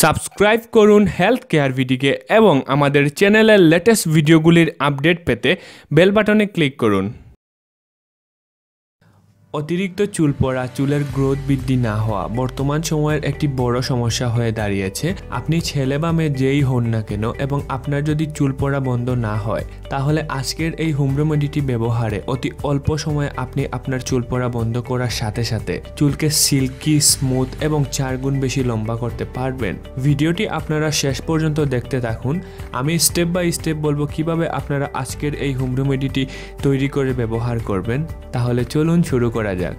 Subscribe করুন health care ভিডিকে এবং আমাদের চ্যানেলের লেটেস্ট ভিডিওগুলির আপডেট পেতে বেল বাটনে ক্লিক করুন। অতিরিক্ত চুল পড়া, চুলের গ্রোথ বৃদ্ধি না হওয়া বর্তমান সময়ের একটি বড় সমস্যা হয়ে দাঁড়িয়েছে। আপনি ছেলে বা মেয়ে যেই হন না কেন এবং আপনার যদি চুল পড়া বন্ধ না হয়, তাহলে আজকের এই হোম রেমেডিটি ব্যবহারে অতি অল্প সময়ে আপনি আপনার চুল পড়া বন্ধ করার সাথে সাথে চুলকে সিল্কি স্মুথ এবং চার গুণ বেশি লম্বা করতে পারবেন। ভিডিওটি আপনারা শেষ পর্যন্ত দেখতে থাকুন। আমি স্টেপ বাই স্টেপ বলব কীভাবে আপনারা আজকের এই হোম রেমেডিটি তৈরি করে ব্যবহার করবেন। তাহলে চলুন শুরু করা যাক।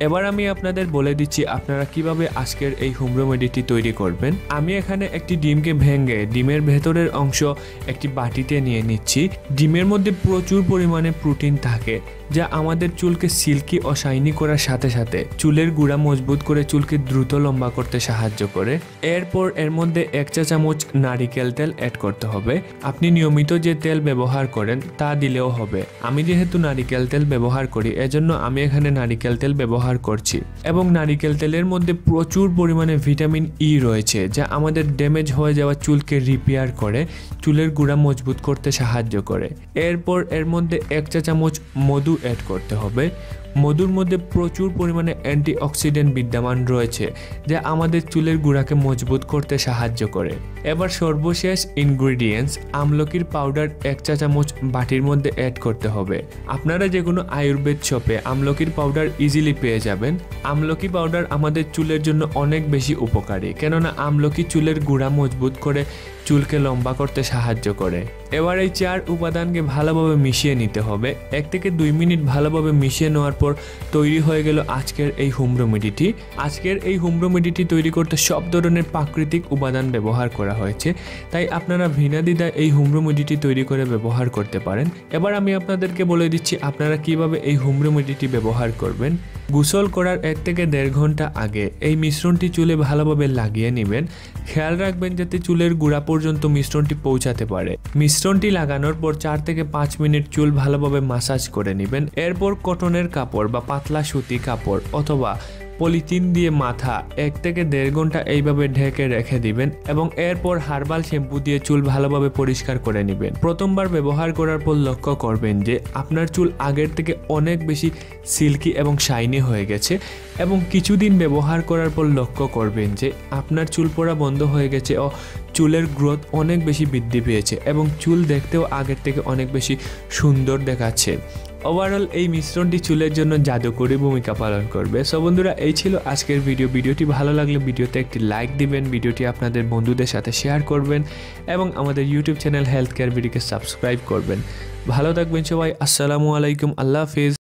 এবার আমি আপনাদের বলে দিচ্ছি আপনারা কীভাবে আজকের এই হোম রেমেডিটি তৈরি করবেন। আমি এখানে একটি ডিমকে ভেঙে ডিমের ভেতরের অংশ একটি বাটিতে নিয়ে নিচ্ছি। ডিমের মধ্যে প্রচুর পরিমাণে প্রোটিন থাকে। যা আমাদের চুলকে সিল্কি ও শাইনি করার সাথে সাথে চুলের গুঁড়া মজবুত করে চুলকে দ্রুত লম্বা করতে সাহায্য করে। এরপর এর মধ্যে এক চা চামচ নারিকেল তেল অ্যাড করতে হবে। আপনি নিয়মিত যে তেল ব্যবহার করেন তা দিলেও হবে। আমি যেহেতু নারিকেল তেল ব্যবহার করি, এজন্য আমি এখানে নারিকেল তেল ব্যবহার করছি। এবং নারিকেল তেলের মধ্যে প্রচুর পরিমাণে ভিটামিন ই রয়েছে, যা আমাদের ড্যামেজ হয়ে যাওয়া চুলকে রিপেয়ার করে, চুলের গুঁড়া মজবুত করতে সাহায্য করে। এরপর এর মধ্যে এক চা চামচ মধু অ্যাড করতে হবে। মধুর মধ্যে প্রচুর পরিমাণে অ্যান্টিঅক্সিডেন্ট বিদ্যমান রয়েছে, যা আমাদের চুলের গুঁড়াকে মজবুত করতে সাহায্য করে। এবার সর্বশেষ ইনগ্রিডিয়েন্টস আমলকির পাউডার এক চা চামচ বাটির মধ্যে অ্যাড করতে হবে। আপনারা যে কোনো আয়ুর্বেদ শপে আমলকির পাউডার ইজিলি পেয়ে যাবেন। আমলকি পাউডার আমাদের চুলের জন্য অনেক বেশি উপকারী, কেননা আমলকি চুলের গুঁড়া মজবুত করে চুলকে লম্বা করতে সাহায্য করে। এবার এই চার উপাদানকে ভালোভাবে মিশিয়ে নিতে হবে। এক থেকে দুই মিনিট ভালোভাবে মিশিয়ে নেওয়ার পর তৈরি হয়ে গেল আজকের এই হোম আজকের এই হোম রেমেডিটি তৈরি করতে সব ধরনের প্রাকৃতিক উপাদান ব্যবহার করা হয়েছে। তাই আপনারা ভিনা দ্বিধায় এই হোম রেমেডিটি তৈরি করে ব্যবহার করতে পারেন। এবার আমি আপনাদেরকে বলে দিচ্ছি, আপনারা কীভাবে এই হোম ব্যবহার করবেন। গোসল করার এক থেকে দেড় ঘণ্টা আগে এই মিশ্রণটি চুলে ভালোভাবে লাগিয়ে নেবেন। খেয়াল রাখবেন যাতে চুলের গুড়া পর্যন্ত মিশ্রণটি পৌঁছাতে পারে। মিশ্রণটি লাগানোর পর চার থেকে পাঁচ মিনিট চুল ভালোভাবে মাসাজ করে নেবেন। এরপর কটনের কাপড় বা পাতলা সুতি কাপড় অথবা পলিথিন দিয়ে মাথা এক থেকে দেড় ঘণ্টা এইভাবে ঢেকে রেখে দিবেন এবং এরপর হার্বাল শ্যাম্পু দিয়ে চুল ভালোভাবে পরিষ্কার করে নেবেন। প্রথমবার ব্যবহার করার পর লক্ষ্য করবেন যে আপনার চুল আগের থেকে অনেক বেশি সিল্কি এবং শাইনি হয়ে গেছে এবং কিছুদিন ব্যবহার করার পর লক্ষ্য করবেন যে আপনার চুল পড়া বন্ধ হয়ে গেছে ও চুলের গ্রোথ অনেক বেশি বৃদ্ধি পেয়েছে এবং চুল দেখতেও আগের থেকে অনেক বেশি সুন্দর দেখাচ্ছে। ওভারঅল এই মিশ্রণটি চুলের জন্য জাদুকরি ভূমিকা পালন করবে। সো বন্ধুরা, এই ছিল আজকের ভিডিও ভিডিওটি ভালো লাগলে ভিডিওতে একটি লাইক দিবেন, ভিডিওটি আপনাদের বন্ধুদের সাথে শেয়ার করবেন এবং আমাদের ইউটিউব চ্যানেল হেলথ কেয়ার ভিডিওকে সাবস্ক্রাইব করবেন। ভালো থাকবেন সবাই। আসসালামু আলাইকুম। আল্লাহ হাফিজ।